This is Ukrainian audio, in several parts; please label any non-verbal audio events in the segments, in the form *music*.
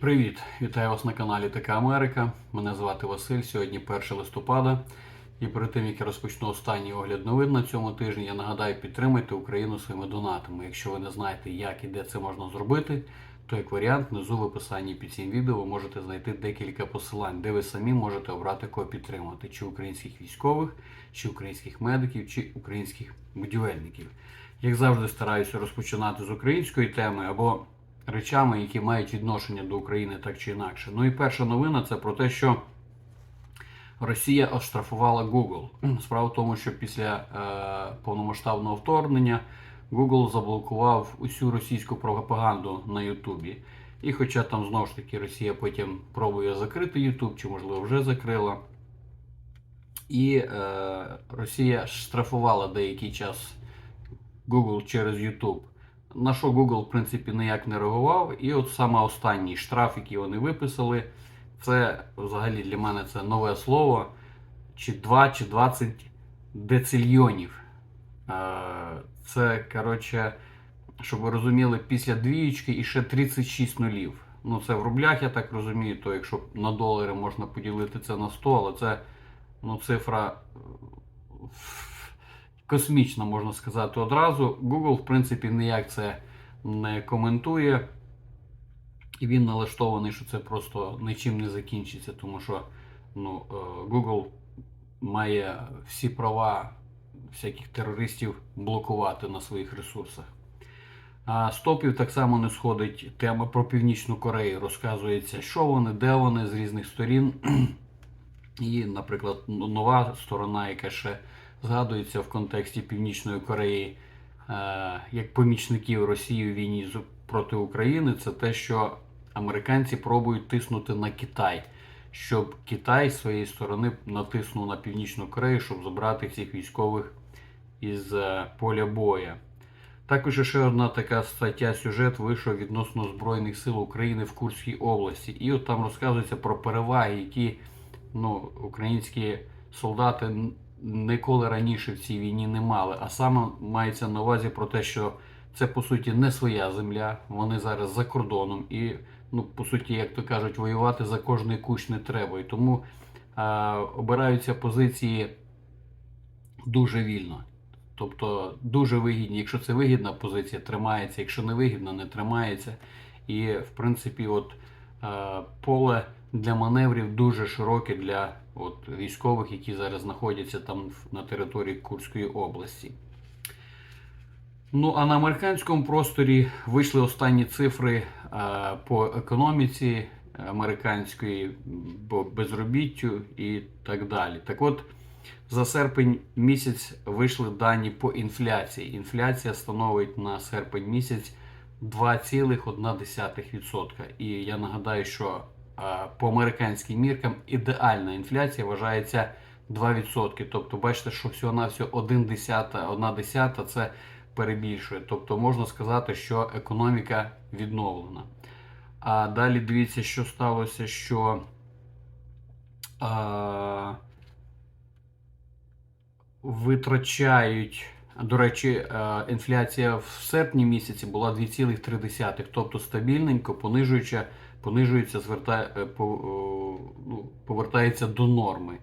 Привіт! Вітаю вас на каналі Така Америка. Мене звати Василь. Сьогодні 1 листопада. І перед тим як я розпочну останній огляд новин на цьому тижні, я нагадаю, підтримайте Україну своїми донатами. Якщо ви не знаєте, як і де це можна зробити, то як варіант, внизу в описанні під цим відео ви можете знайти декілька посилань, де ви самі можете обрати кого підтримувати, чи українських військових, чи українських медиків, чи українських будівельників. Як завжди, стараюся розпочинати з української теми або речами, які мають відношення до України так чи інакше. Ну і перша новина це про те, що Росія оштрафувала Google. *clears throat* Справа в тому, що після е, повномасштабного вторгнення Google заблокував усю російську пропаганду на Ютубі. І хоча там знову ж таки Росія потім пробує закрити Ютуб, чи можливо вже закрила. І е, Росія штрафувала деякий час Google через YouTube. На що Google, в принципі, ніяк не реагував. І от саме останній штраф, який вони виписали, це взагалі для мене це нове слово. Чи 2, чи 20 децильйонів. Е, Це, коротше, щоб ви розуміли, після двієчки і ще 36 нулів. Ну, це в рублях, я так розумію, то якщо на долари можна поділити це на 100, але це ну, цифра е, космічна, можна сказати, одразу. Google, в принципі, ніяк це не коментує. І він налаштований, що це просто нічим не закінчиться, тому що ну, е, Google має всі права всяких терористів блокувати на своїх ресурсах. А стопів так само не сходить тема про Північну Корею. Розказується, що вони, де вони з різних сторін. *clears throat* І, наприклад, нова сторона, яка ще згадується в контексті Північної Кореї е, як помічників Росії у війні проти України, це те, що американці пробують тиснути на Китай, щоб Китай з своєї сторони натиснув на Північну Корею, щоб забрати цих військових із е, поля боя. Також ще одна така стаття сюжет вийшов відносно Збройних сил України в Курській області. І от там розказується про переваги, які ну, українські солдати ніколи раніше в цій війні не мали. А саме мається на увазі про те, що це по суті не своя земля, вони зараз за кордоном. І, ну, по суті, як то кажуть, воювати за кожний кущ не треба. І тому е, обираються позиції дуже вільно. Тобто дуже вигідні. Якщо це вигідна позиція, тримається, якщо не вигідна, не тримається. І в принципі, от е, поле для маневрів дуже широке для от, військових, які зараз знаходяться там на території Курської області. Ну а на американському просторі вийшли останні цифри е, по економіці американської, по безробіттю і так далі. Так от, за серпень місяць вийшли дані по інфляції. Інфляція становить на серпень місяць 2,1%. І я нагадаю, що по американським міркам ідеальна інфляція вважається 2%. Тобто, бачите, що всього на всього 1 десята, 1 десята це перебільшує. Тобто можна сказати, що економіка відновлена. А далі дивіться, що сталося, що. А, витрачають. До речі, інфляція в серпні місяці була 2,3, тобто стабільненько, понижуючи, понижується, звертає, е, ну, повертається до норми.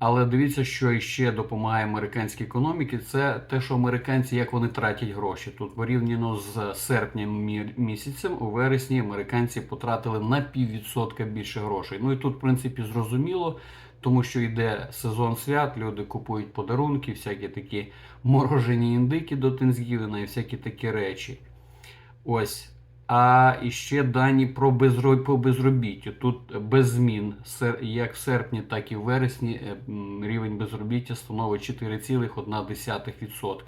Але дивіться, що ще допомагає американській економіці, це те, що американці як вони тратять гроші. Тут порівняно з серпнем місяцем, у вересні американці потратили на піввідсотка більше грошей. Ну і тут, в принципі, зрозуміло, тому що йде сезон свят, люди купують подарунки, всякі такі морожені індики до Тензгівена і всякі такі речі. Ось. А іще дані про безроб... безробіттю. Тут без змін, як в серпні, так і в вересні е, рівень безробіття становить 4,1%.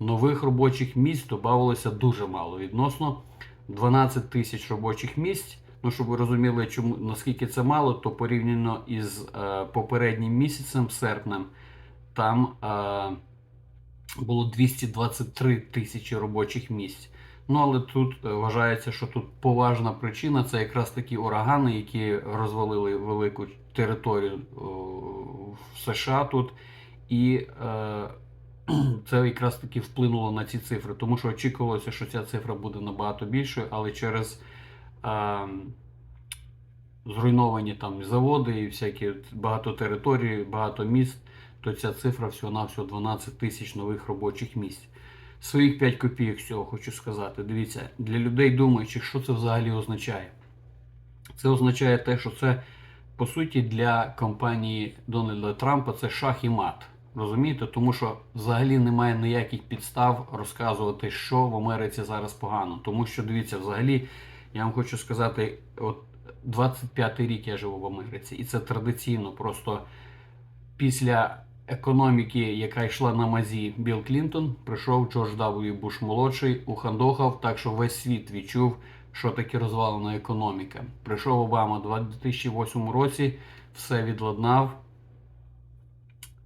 Нових робочих місць додавалося дуже мало. Відносно 12 тисяч робочих місць. Ну, щоб ви розуміли, чому наскільки це мало, то порівняно із е, попереднім місяцем, серпнем, там е, було 223 тисячі робочих місць. Ну, але тут е, вважається, що тут поважна причина це якраз такі урагани, які розвалили велику територію в США тут. І е, *clears throat* це якраз таки вплинуло на ці цифри, тому що очікувалося, що ця цифра буде набагато більшою, але через е, зруйновані там заводи і всякі багато територій, багато міст, то ця цифра всього-навсього 12 тисяч нових робочих місць. Своїх 5 копійок з цього хочу сказати. Дивіться, для людей думаючих, що це взагалі означає. Це означає те, що це по суті для компанії Дональда Трампа це шах і мат. Розумієте? Тому що взагалі немає ніяких підстав розказувати, що в Америці зараз погано. Тому що дивіться, взагалі, я вам хочу сказати, от 25-й рік я живу в Америці, і це традиційно просто після економіки, яка йшла на мазі Білл Клінтон, прийшов Джордж В. Буш молодший, ухандохав, так що весь світ відчув, що таке розвалена економіка. Прийшов Обама у 2008 році, все відладнав,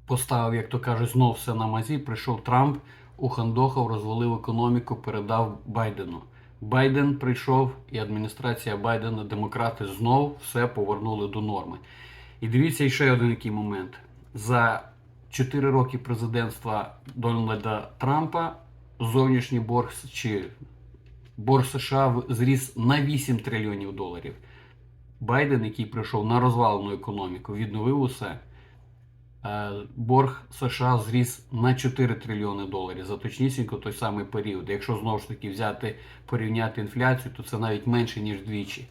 поставив, як то кажуть, знов все на мазі. Прийшов Трамп, ухандохав, розвалив економіку, передав Байдену. Байден прийшов, і адміністрація Байдена, демократи знов все повернули до норми. І дивіться ще один який момент. За 4 роки президентства Дональда Трампа зовнішній борг чи борг США зріс на 8 трильйонів доларів. Байден, який прийшов на розвалену економіку, відновив усе. Е, Борг США зріс на 4 трильйони доларів за точнісінько той самий період. Якщо знову ж таки взяти порівняти інфляцію, то це навіть менше ніж двічі.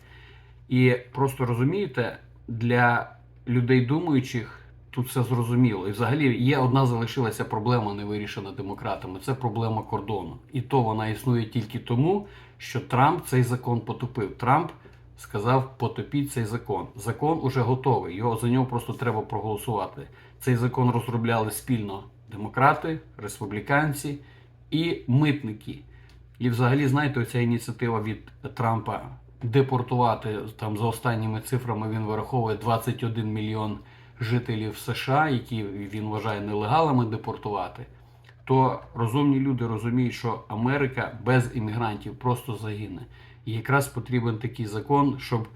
І просто розумієте, для людей думаючих тут все зрозуміло. І взагалі є одна залишилася проблема, не вирішена демократами. Це проблема кордону. І то вона існує тільки тому, що Трамп цей закон потопив. Трамп сказав, потопіть цей закон. Закон уже готовий. Його за нього просто треба проголосувати. Цей закон розробляли спільно демократи, республіканці і митники. І взагалі, знаєте, оця ініціатива від Трампа депортувати там за останніми цифрами він вираховує 21 мільйон жителів США, які він вважає нелегалами депортувати. То розумні люди розуміють, що Америка без іммігрантів просто загине. І якраз потрібен такий закон, щоб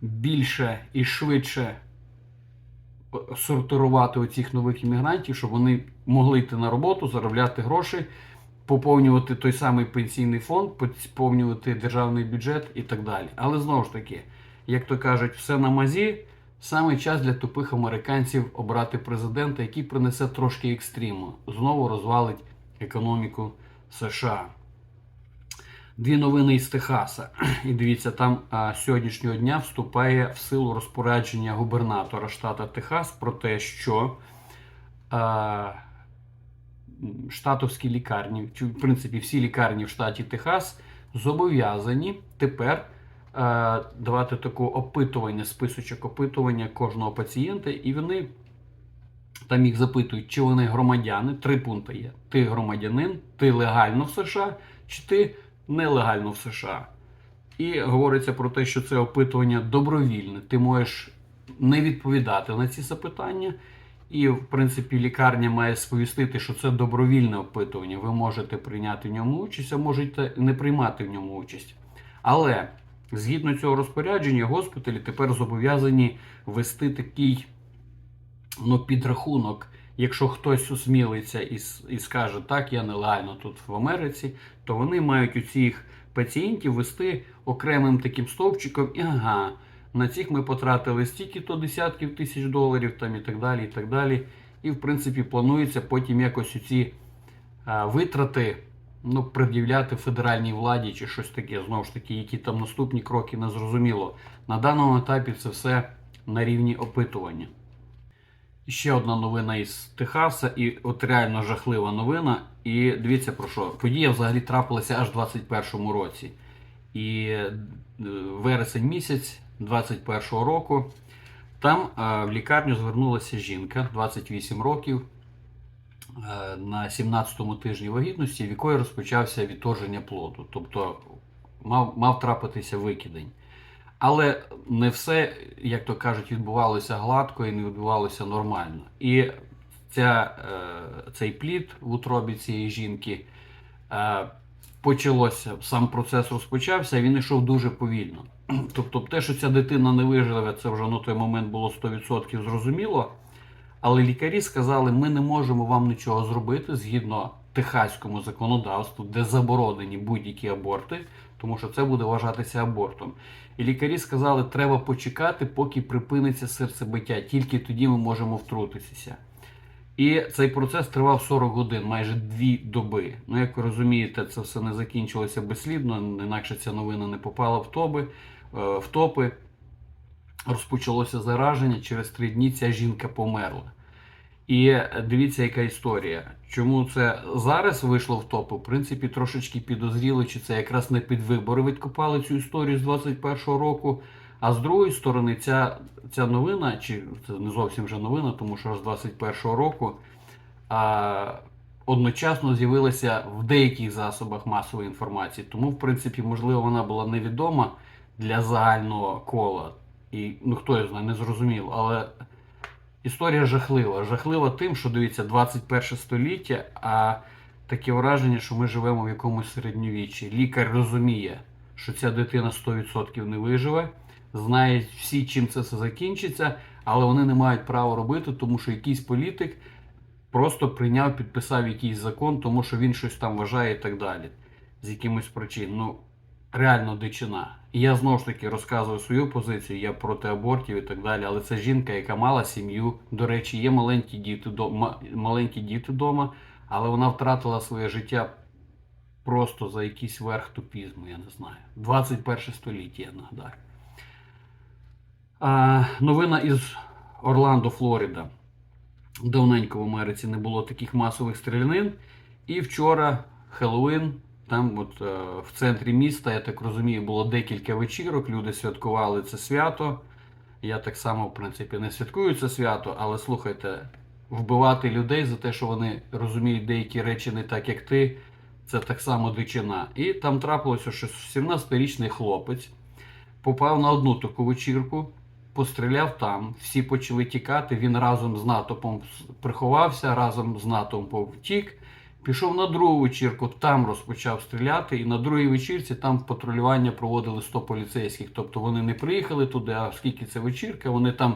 більше і швидше сортирувати оцих нових іммігрантів, щоб вони могли йти на роботу, заробляти гроші, поповнювати той самий пенсійний фонд, поповнювати державний бюджет і так далі. Але знову ж таки, як то кажуть, все на мазі. Саме час для тупих американців обрати президента, який принесе трошки екстриму, знову розвалить економіку США. Дві новини із Техаса. І дивіться, там а, сьогоднішнього дня вступає в силу розпорядження губернатора штата Техас про те, що а, штатовські лікарні, чи в принципі всі лікарні в штаті Техас зобов'язані тепер давати таке опитування, списочок опитування кожного пацієнта, і вони там їх запитують, чи вони громадяни. Три пункти є: ти громадянин, ти легально в США, чи ти нелегально в США. І говориться про те, що це опитування добровільне. Ти можеш не відповідати на ці запитання. І, в принципі, лікарня має сповістити, що це добровільне опитування. Ви можете прийняти в ньому участь, а можете не приймати в ньому участь. Але згідно цього розпорядження, госпіталі тепер зобов'язані вести такий ну, підрахунок. Якщо хтось осмілиться і, і скаже, так, я нелегально тут в Америці, то вони мають у цих пацієнтів вести окремим таким стовпчиком, і ага, на цих ми потратили стільки-то десятків тисяч доларів там і так далі. І так далі. І в принципі планується потім якось ці витрати ну, пред'являти федеральній владі чи щось таке. Знову ж таки, які там наступні кроки не зрозуміло. На даному етапі це все на рівні опитування. Ще одна новина із Техаса, і от реально жахлива новина. І дивіться про що. Подія взагалі трапилася аж в 21-му році. І е, вересень місяць 21-го року там е, в лікарню звернулася жінка 28 років на 17-му тижні вагітності, в якої розпочався відторження плоду. Тобто мав, мав трапитися викидень. Але не все, як то кажуть, відбувалося гладко і не відбувалося нормально. І ця, е, цей плід в утробі цієї жінки е, почалося, сам процес розпочався, він йшов дуже повільно. Тобто, те, що ця дитина не виживе, це вже на той момент було 100% зрозуміло. Але лікарі сказали, ми не можемо вам нічого зробити згідно техаському законодавству, де заборонені будь-які аборти, тому що це буде вважатися абортом. І лікарі сказали, треба почекати, поки припиниться серцебиття, тільки тоді ми можемо втрутитися. І цей процес тривав 40 годин, майже дві доби. Ну, як ви розумієте, це все не закінчилося безслідно, інакше ця новина не попала в тоби, е, в топи. Розпочалося зараження, через три дні ця жінка померла. І е, дивіться, яка історія. Чому це зараз вийшло в топи? В принципі, трошечки підозріло, чи це якраз не під вибори відкопали цю історію з 21-го року. А з другої сторони, ця, ця новина, чи це не зовсім вже новина, тому що з 21-го року а, одночасно з'явилася в деяких засобах масової інформації. Тому, в принципі, можливо, вона була невідома для загального кола. І ну хто я знає, не зрозуміло. Але історія жахлива. Жахлива тим, що дивіться, 21 століття, а таке враження, що ми живемо в якомусь середньовіччі. Лікар розуміє, що ця дитина 100% не виживе, знають всі, чим це все закінчиться, але вони не мають права робити, тому що якийсь політик просто прийняв, підписав якийсь закон, тому що він щось там вважає і так далі. З якимось причин. Ну, реально дичина. І я знову ж таки розказую свою позицію, я проти абортів і так далі. Але це жінка, яка мала сім'ю. До речі, є маленькі діти маленькі діти вдома, але вона втратила своє життя просто за якийсь верх тупізму, я не знаю. 21 століття, я нагадаю. А, новина із Орландо, Флорида. Давненько в Америці не було таких масових стрілянин. І вчора Хеллоуін, там от е, в центрі міста, я так розумію, було декілька вечірок. Люди святкували це свято. Я так само, в принципі, не святкую це свято, але слухайте, вбивати людей за те, що вони розуміють деякі речі не так, як ти, це так само дичина. І там трапилося, що 17-річний хлопець попав на одну таку вечірку, постріляв там, всі почали тікати. Він разом з натовпом приховався, разом з натовпом втік. Пішов на другу вечірку, там розпочав стріляти, і на другій вечірці там патрулювання проводили 100 поліцейських. Тобто вони не приїхали туди, а оскільки це вечірка, вони там,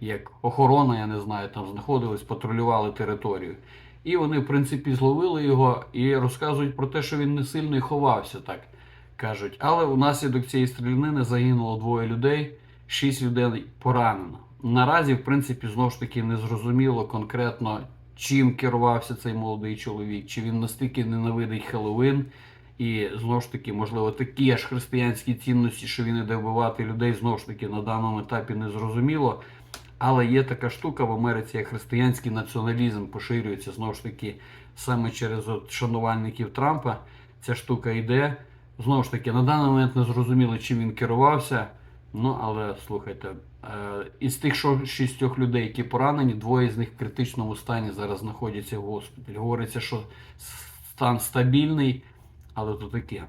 як охорона, я не знаю, там знаходились, патрулювали територію. І вони, в принципі, зловили його і розказують про те, що він не сильно і ховався, так кажуть. Але внаслідок цієї стрілянини загинуло двоє людей, шість людей поранено. Наразі, в принципі, знову ж таки не зрозуміло конкретно, чим керувався цей молодий чоловік, чи він настільки ненавидить Хеллоуін, і знову ж таки, можливо, такі аж християнські цінності, що він іде вбивати людей, знову ж таки на даному етапі не зрозуміло. Але є така штука в Америці, як християнський націоналізм поширюється знову ж таки саме через от шанувальників Трампа. Ця штука йде. Знову ж таки, на даний момент не зрозуміло, чим він керувався. Ну, але слухайте, із тих шістьох людей, які поранені, двоє з них в критичному стані зараз знаходяться в госпіталі. Говориться, що стан стабільний, але то таке.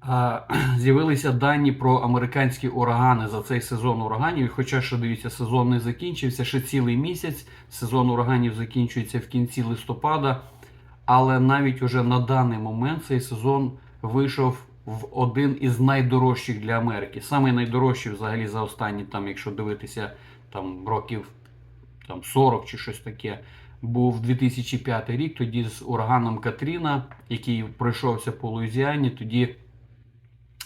*clears throat* З'явилися дані про американські урагани за цей сезон ураганів. Хоча що дивіться, сезон не закінчився ще цілий місяць. Сезон ураганів закінчується в кінці листопада. Але навіть уже на даний момент цей сезон вийшов в один із найдорожчих для Америки. Саме найдорожчий взагалі за останні, там, якщо дивитися там, років там, 40 чи щось таке, був 2005 рік, тоді з ураганом Катріна, який пройшовся по Луїзіані, тоді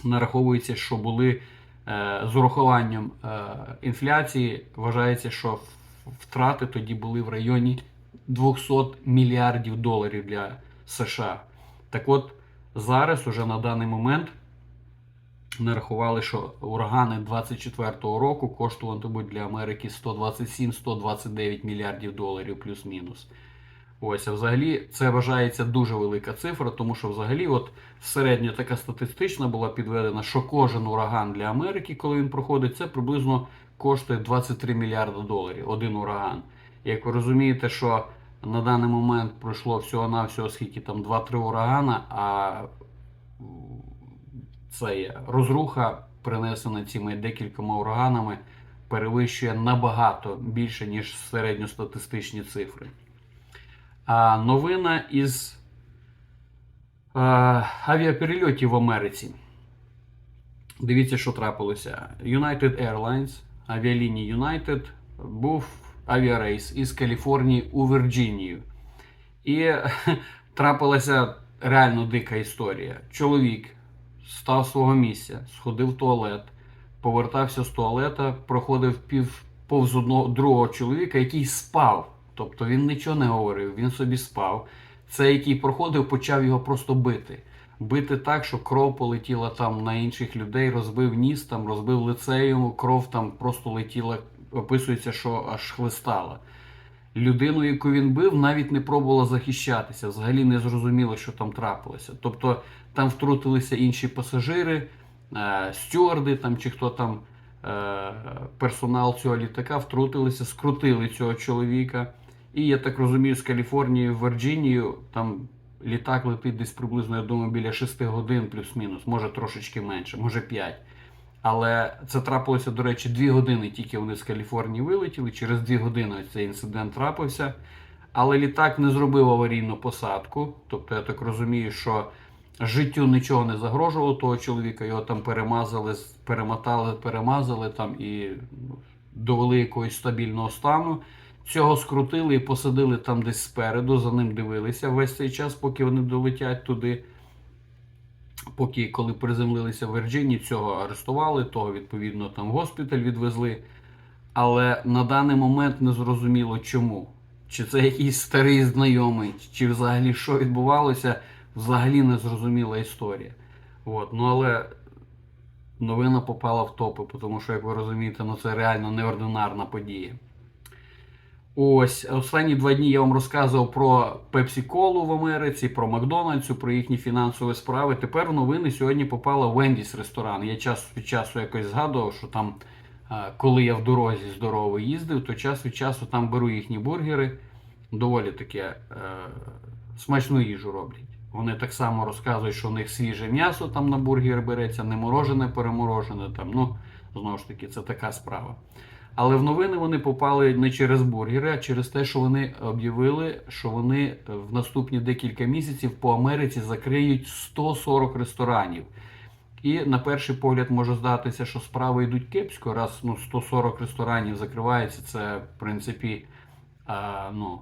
нараховується, що були е, з урахуванням е, інфляції, вважається, що втрати тоді були в районі 200 мільярдів доларів для США. Так от зараз, уже на даний момент, нарахували, що урагани 24-го року коштуватимуть для Америки 127-129 мільярдів доларів плюс-мінус. Ось, а взагалі це вважається дуже велика цифра, тому що взагалі, от середня така статистична була підведена, що кожен ураган для Америки, коли він проходить, це приблизно коштує 23 мільярди доларів. Один ураган. Як ви розумієте, що на даний момент пройшло всього-навсього скільки там 2-3 урагана, а це розруха, принесена цими декількома ураганами, перевищує набагато більше, ніж середньостатистичні цифри. А новина із е, авіаперельотів в Америці. Дивіться, що трапилося. United Airlines, авіалінії United, був авіарейс із Каліфорнії у Вірджинію. І *laughs* трапилася реально дика історія. Чоловік став свого місця, сходив в туалет, повертався з туалета, проходив пів повз одного другого чоловіка, який спав. Тобто він нічого не говорив, він собі спав. Цей, який проходив, почав його просто бити. Бити так, що кров полетіла там на інших людей, розбив ніс, там, розбив лице йому, кров там просто летіла, описується, що аж хлистала. Людину, яку він бив, навіть не пробувала захищатися, взагалі не зрозуміло, що там трапилося. Тобто там втрутилися інші пасажири, е, стюарди там чи хто там е, персонал цього літака, втрутилися, скрутили цього чоловіка. І я так розумію, з Каліфорнії в Вірджинію там літак летить десь приблизно, я думаю, біля 6 годин плюс-мінус, може трошечки менше, може 5. Але це трапилося, до речі, 2 години тільки вони з Каліфорнії вилетіли. Через 2 години цей інцидент трапився. Але літак не зробив аварійну посадку. Тобто, я так розумію, що життю нічого не загрожувало того чоловіка, його там перемазали, перемотали, перемазали там і ну, довели якогось стабільного стану. Цього скрутили і посадили там десь спереду, за ним дивилися весь цей час, поки вони долетять туди. Поки коли приземлилися в Вірджинії, цього арештували, того відповідно там в госпіталь відвезли. Але на даний момент не зрозуміло чому. Чи це якийсь старий знайомий, чи взагалі що відбувалося, взагалі не зрозуміла історія. От. Ну але новина попала в топи, тому що, як ви розумієте, ну це реально неординарна подія. Ось останні два дні я вам розказував про Cola в Америці, про Макдональдсу, про їхні фінансові справи. Тепер в новини сьогодні попала Вендіс ресторан. Я час від часу якось згадував, що там, е, коли я в дорозі здорово їздив, то час від часу там беру їхні бургери. Доволі таке е, смачну їжу роблять. Вони так само розказують, що у них свіже м'ясо там на бургер береться, не морожене, переморожене. Там. Ну, знову ж таки, це така справа. Але в новини вони попали не через бургери, а через те, що вони об'явили, що вони в наступні декілька місяців по Америці закриють 140 ресторанів. І на перший погляд може здатися, що справи йдуть кепсько, раз ну, 140 ресторанів закривається, це в принципі а, ну,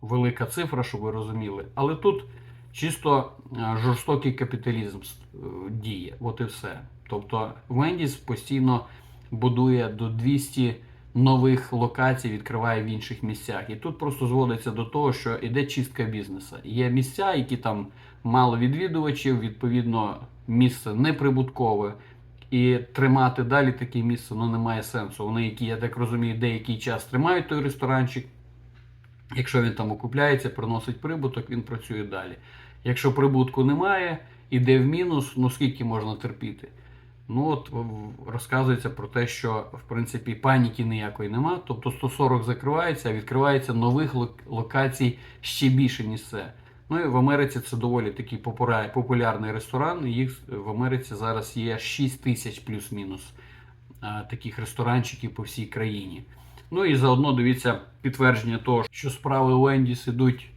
велика цифра, щоб ви розуміли. Але тут чисто жорстокий капіталізм е, діє. От і все. Тобто Вендіс постійно будує до 200 нових локацій, відкриває в інших місцях. І тут просто зводиться до того, що йде чистка бізнесу. Є місця, які там мало відвідувачів, відповідно, місце неприбуткове. І тримати далі таке місце ну, немає сенсу. Вони, які, я так розумію, деякий час тримають той ресторанчик. Якщо він там окупляється, приносить прибуток, він працює далі. Якщо прибутку немає, іде в мінус, ну скільки можна терпіти? Ну от розказується про те, що в принципі паніки ніякої нема. Тобто 140 закривається, а відкривається нових лок- локацій ще більше ніж це. Ну і в Америці це доволі такий популярний ресторан. Їх в Америці зараз є 6 тисяч плюс-мінус таких ресторанчиків по всій країні. Ну і заодно дивіться підтвердження того, що справи Вендіс ідуть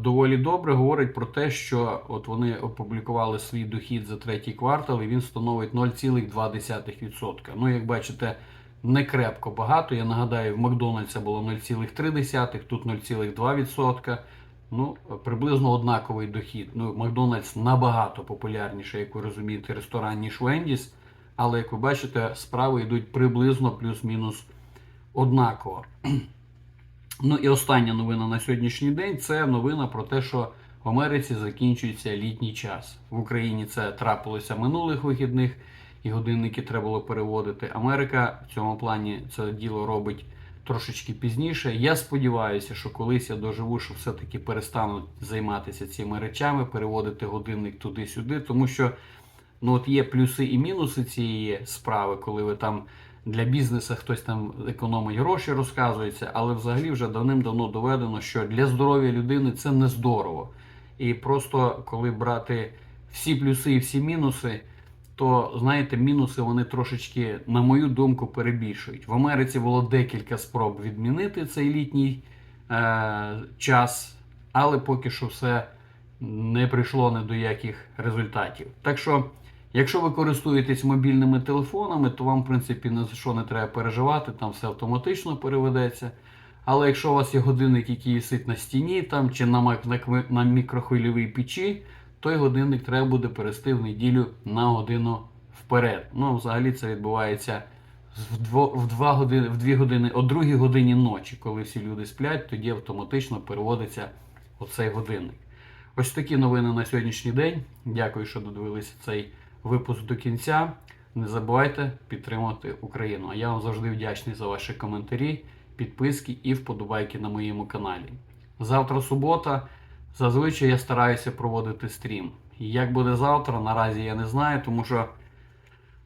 доволі добре. Говорить про те, що от вони опублікували свій дохід за третій квартал, і він становить 0,2%. Ну, як бачите, не крепко багато. Я нагадаю, в Макдональдса було 0,3, тут 0,2%. Ну, приблизно однаковий дохід. Ну, Макдональдс набагато популярніше, як ви розумієте, ресторан, ніж Вендіс. Але як ви бачите, справи йдуть приблизно плюс-мінус однаково. Ну і остання новина на сьогоднішній день це новина про те, що в Америці закінчується літній час. В Україні це трапилося минулих вихідних, і годинники треба було переводити. Америка в цьому плані це діло робить трошечки пізніше. Я сподіваюся, що колись я доживу, що все-таки перестануть займатися цими речами, переводити годинник туди-сюди, тому що ну от є плюси і мінуси цієї справи, коли ви там для бізнесу хтось там економить гроші, розказується, але взагалі вже давним-давно доведено, що для здоров'я людини це не здорово. І просто коли брати всі плюси і всі мінуси, то знаєте, мінуси вони трошечки, на мою думку, перебільшують. В Америці було декілька спроб відмінити цей літній е- час, але поки що все не прийшло ні до яких результатів. Так що, якщо ви користуєтесь мобільними телефонами, то вам, в принципі, ні за що не треба переживати, там все автоматично переведеться. Але якщо у вас є годинник, який висить на стіні там, чи на, на, на мікрохвильовій печі, той годинник треба буде перевести в неділю на годину вперед. Ну, взагалі це відбувається в, дво, в, два години, в дві години, о другій годині ночі, коли всі люди сплять, тоді автоматично переводиться оцей годинник. Ось такі новини на сьогоднішній день. Дякую, що додивилися цей випуск до кінця. Не забувайте підтримувати Україну. А я вам завжди вдячний за ваші коментарі, підписки і вподобайки на моєму каналі. Завтра субота. Зазвичай я стараюся проводити стрім. Як буде завтра, наразі я не знаю, тому що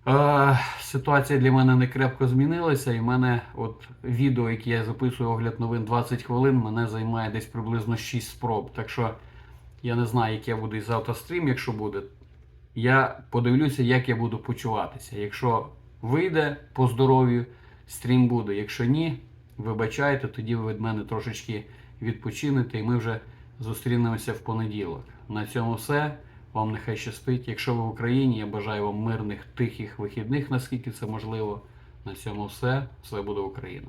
е, ситуація для мене не крепко змінилася, і в мене от відео, яке я записую огляд новин 20 хвилин, мене займає десь приблизно 6 спроб. Так що я не знаю, який буде завтра стрім, якщо буде. Я подивлюся, як я буду почуватися. Якщо вийде по здоров'ю, стрім буде. Якщо ні, вибачайте, тоді ви від мене трошечки відпочинете, і ми вже зустрінемося в понеділок. На цьому все. Вам нехай щастить. Якщо ви в Україні, я бажаю вам мирних, тихих вихідних, наскільки це можливо. На цьому все. Все буде Україна.